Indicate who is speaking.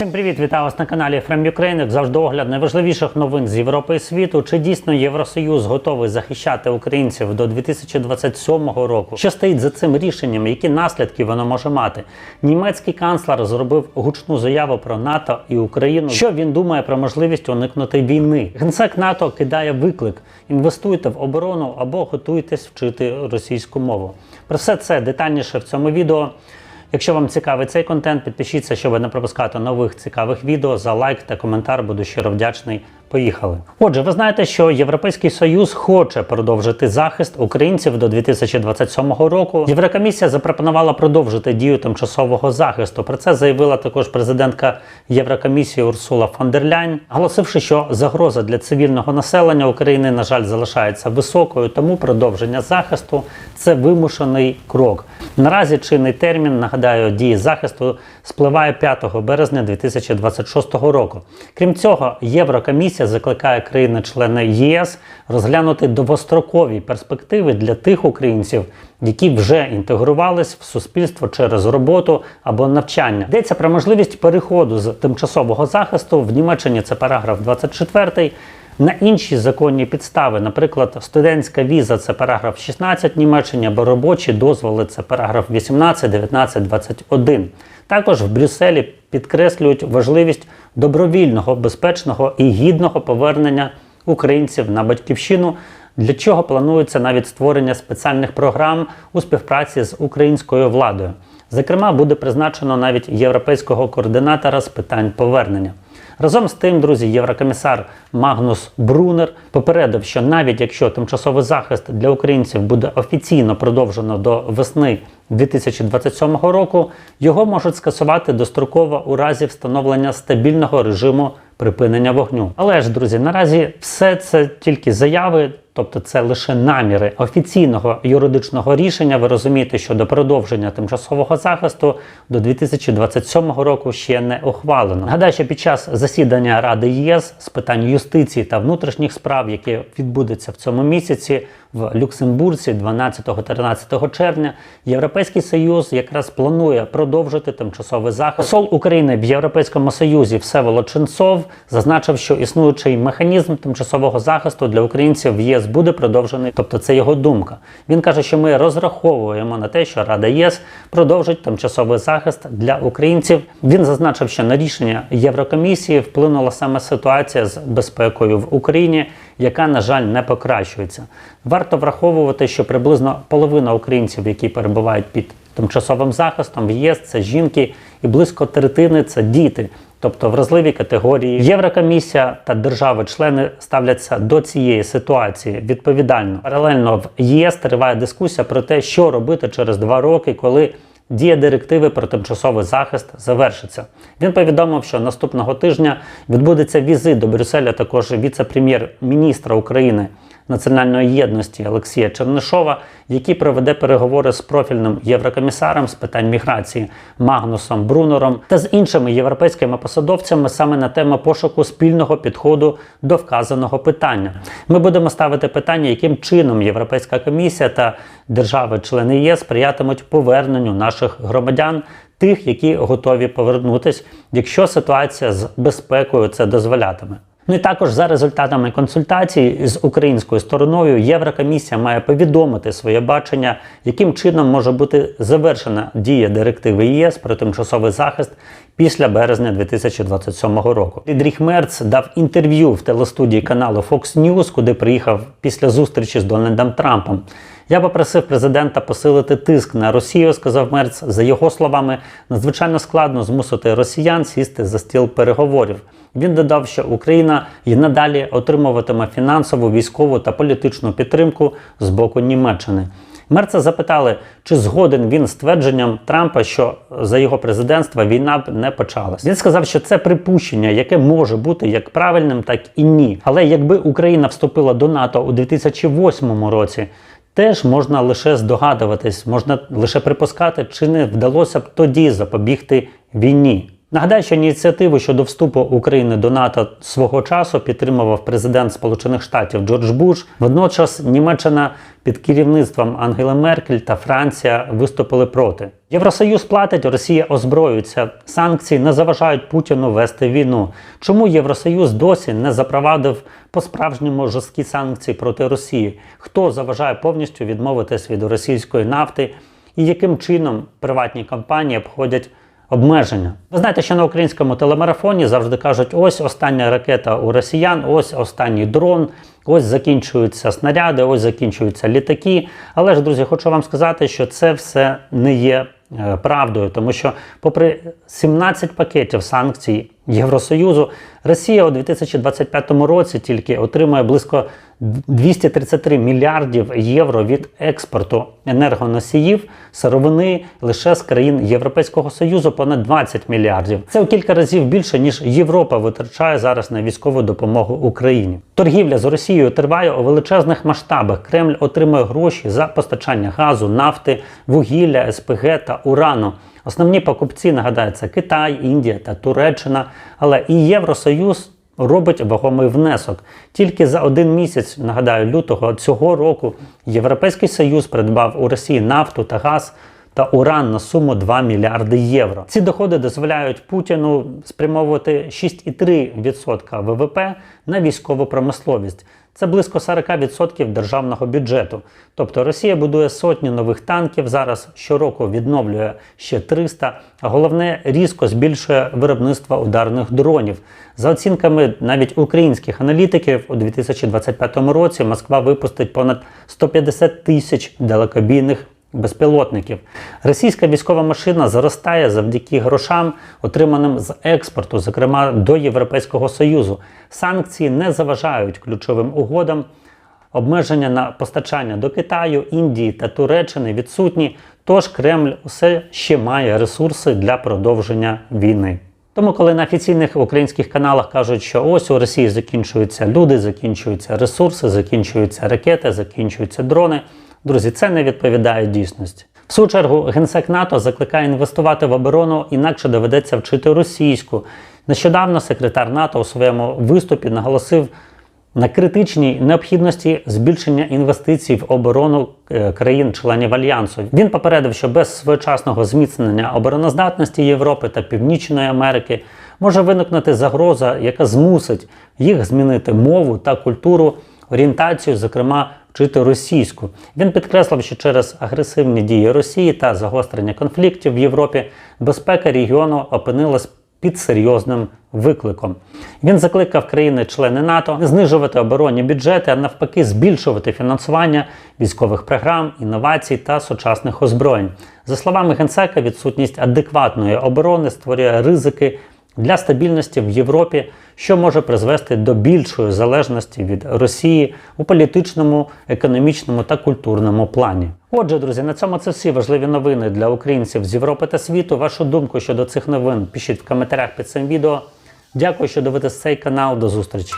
Speaker 1: Всім привіт, вітаю вас на каналі From Ukraine. Завжди огляд найважливіших новин з Європи і світу. Чи дійсно Євросоюз готовий захищати українців до 2027 року? Що стоїть за цим рішенням? Які наслідки воно може мати? Німецький канцлер зробив гучну заяву про НАТО і Україну. Що він думає про можливість уникнути війни? Генсек НАТО кидає виклик: інвестуйте в оборону або готуйтесь вчити російську мову. Про все це детальніше в цьому відео. Якщо вам цікавий цей контент, підпишіться, щоб не пропускати нових цікавих відео. За лайк та коментар буду щиро вдячний. Поїхали. Отже, ви знаєте, що Європейський Союз хоче продовжити захист українців до 2027 року. Єврокомісія запропонувала продовжити дію тимчасового захисту. Про це заявила також президентка Єврокомісії Урсула фон дер Ляйн, оголосивши, що загроза для цивільного населення України, на жаль, залишається високою, тому продовження захисту це вимушений крок. Наразі чинний термін, нагадаю, дії захисту спливає 5 березня 2026 року. Крім цього, Єврокомісія закликає країни-члени ЄС розглянути довгострокові перспективи для тих українців, які вже інтегрувались в суспільство через роботу або навчання. Йдеться про можливість переходу з тимчасового захисту в Німеччині. Це параграф 24, на інші законні підстави, наприклад, студентська віза це параграф 16 в Німеччині, або робочі дозволи це параграф 18, 19, 21. Також в Брюсселі підкреслюють важливість добровільного, безпечного і гідного повернення українців на батьківщину. Для чого планується навіть створення спеціальних програм у співпраці з українською владою. Зокрема, буде призначено навіть європейського координатора з питань повернення. Разом з тим, друзі, єврокомісар Магнус Брунер попередив, що навіть якщо тимчасовий захист для українців буде офіційно продовжено до весни 2027 року, його можуть скасувати достроково у разі встановлення стабільного режиму припинення вогню. Але ж, друзі, наразі все це тільки заяви. Тобто це лише наміри офіційного юридичного рішення. Ви розумієте, що до продовження тимчасового захисту до 2027 року ще не ухвалено. Нагадаю, що під час засідання Ради ЄС з питань юстиції та внутрішніх справ, яке відбудеться в цьому місяці в Люксембурзі 12-13 червня, Європейський Союз якраз планує продовжити тимчасовий захист. Посол України в Європейському Союзі Всеволод Ченцов зазначив, що існуючий механізм тимчасового захисту для українців в ЄС буде продовжений, тобто це його думка. Він каже, що ми розраховуємо на те, що Рада ЄС продовжить тимчасовий захист для українців. Він зазначив, що на рішення Єврокомісії вплинула саме ситуація з безпекою в Україні, яка, на жаль, не покращується. Варто враховувати, що приблизно половина українців, які перебувають під тимчасовим захистом в ЄС, це жінки, і близько третини це діти. Тобто вразливі категорії Єврокомісія та держави-члени ставляться до цієї ситуації відповідально. Паралельно в ЄС триває дискусія про те, що робити через два роки, коли дія директиви про тимчасовий захист завершиться. Він повідомив, що наступного тижня відбудеться візит до Брюсселя також віце-прем'єр-міністра України національної єдності Олексія Чернишова, який проведе переговори з профільним єврокомісаром з питань міграції Магнусом Брунером та з іншими європейськими посадовцями саме на тему пошуку спільного підходу до вказаного питання. Ми будемо ставити питання, яким чином Європейська комісія та держави-члени ЄС сприятимуть поверненню наших громадян. Тих, які готові повернутись, якщо ситуація з безпекою це дозволятиме. Ну і також за результатами консультацій з українською стороною Єврокомісія має повідомити своє бачення, яким чином може бути завершена дія директиви ЄС про тимчасовий захист після березня 2027 року. Фрідріх Мерц дав інтерв'ю в телестудії каналу Fox News, куди приїхав після зустрічі з Дональдом Трампом. Я попросив президента посилити тиск на Росію, сказав Мерц. За його словами, надзвичайно складно змусити росіян сісти за стіл переговорів. Він додав, що Україна і надалі отримуватиме фінансову, військову та політичну підтримку з боку Німеччини. Мерца запитали, чи згоден він з твердженням Трампа, що за його президентства війна б не почалась. Він сказав, що це припущення, яке може бути як правильним, так і ні. Але якби Україна вступила до НАТО у 2008 році. Теж можна лише здогадуватись, можна лише припускати, чи не вдалося б тоді запобігти війні. Нагадаю, що ініціативу щодо вступу України до НАТО свого часу підтримував президент Сполучених Штатів Джордж Буш. Водночас Німеччина під керівництвом Ангели Меркель та Франція виступили проти. Євросоюз платить, Росія озброюється. Санкції не заважають Путіну вести війну. Чому Євросоюз досі не запровадив по-справжньому жорсткі санкції проти Росії? Хто заважає повністю відмовитись від російської нафти? І яким чином приватні компанії обходять обмеження? Ви знаєте, що на українському телемарафоні завжди кажуть: ось остання ракета у росіян, ось останній дрон, ось закінчуються снаряди, ось закінчуються літаки. Але ж, друзі, хочу вам сказати, що це все не є е, правдою, тому що, попри 17 пакетів санкцій Євросоюзу, Росія у 2025 році тільки отримує близько 233 мільярдів євро від експорту енергоносіїв сировини лише з країн Європейського Союзу понад 20 мільярдів. Це у кілька разів більше ніж Європа витрачає зараз на військову допомогу Україні. Торгівля з Росією триває у величезних масштабах. Кремль отримує гроші за постачання газу, нафти, вугілля, СПГ та урану. Основні покупці нагадаю, це Китай, Індія та Туреччина, але і Євросоюз робить вагомий внесок. Тільки за один місяць, нагадаю, лютого цього року Європейський Союз придбав у Росії нафту та газ. Та уран на суму 2 мільярди євро. Ці доходи дозволяють Путіну спрямовувати 6,3% ВВП на військову промисловість. Це близько 40% державного бюджету. Тобто Росія будує сотні нових танків зараз щороку відновлює ще 300, а головне різко збільшує виробництво ударних дронів. За оцінками навіть українських аналітиків, у 2025 році Москва випустить понад 150 тисяч далекобійних безпілотників. Російська військова машина зростає завдяки грошам, отриманим з експорту, зокрема до Європейського Союзу. Санкції не заважають ключовим угодам. Обмеження на постачання до Китаю, Індії та Туреччини відсутні, тож Кремль усе ще має ресурси для продовження війни. Тому, коли на офіційних українських каналах кажуть, що ось у Росії закінчуються люди, закінчуються ресурси, закінчуються ракети, закінчуються дрони, друзі, це не відповідає дійсності. В свою чергу генсек НАТО закликає інвестувати в оборону, інакше доведеться вчити російську. Нещодавно секретар НАТО у своєму виступі наголосив на критичній необхідності збільшення інвестицій в оборону е, країн-членів альянсу. Він попередив, що без своєчасного зміцнення обороноздатності Європи та Північної Америки може виникнути загроза, яка змусить їх змінити мову та культуру, орієнтацію, зокрема вчити російську. Він підкреслив, що через агресивні дії Росії та загострення конфліктів в Європі безпека регіону опинилась під серйозним викликом. Він закликав країни-члени НАТО не знижувати оборонні бюджети, а навпаки, збільшувати фінансування військових програм, інновацій та сучасних озброєнь. За словами генсека, відсутність адекватної оборони створює ризики для стабільності в Європі, що може призвести до більшої залежності від Росії у політичному, економічному та культурному плані. Отже, друзі, на цьому це всі важливі новини для українців з Європи та світу. Вашу думку щодо цих новин пишіть в коментарях під цим відео. Дякую, що дивитесь цей канал. До зустрічі.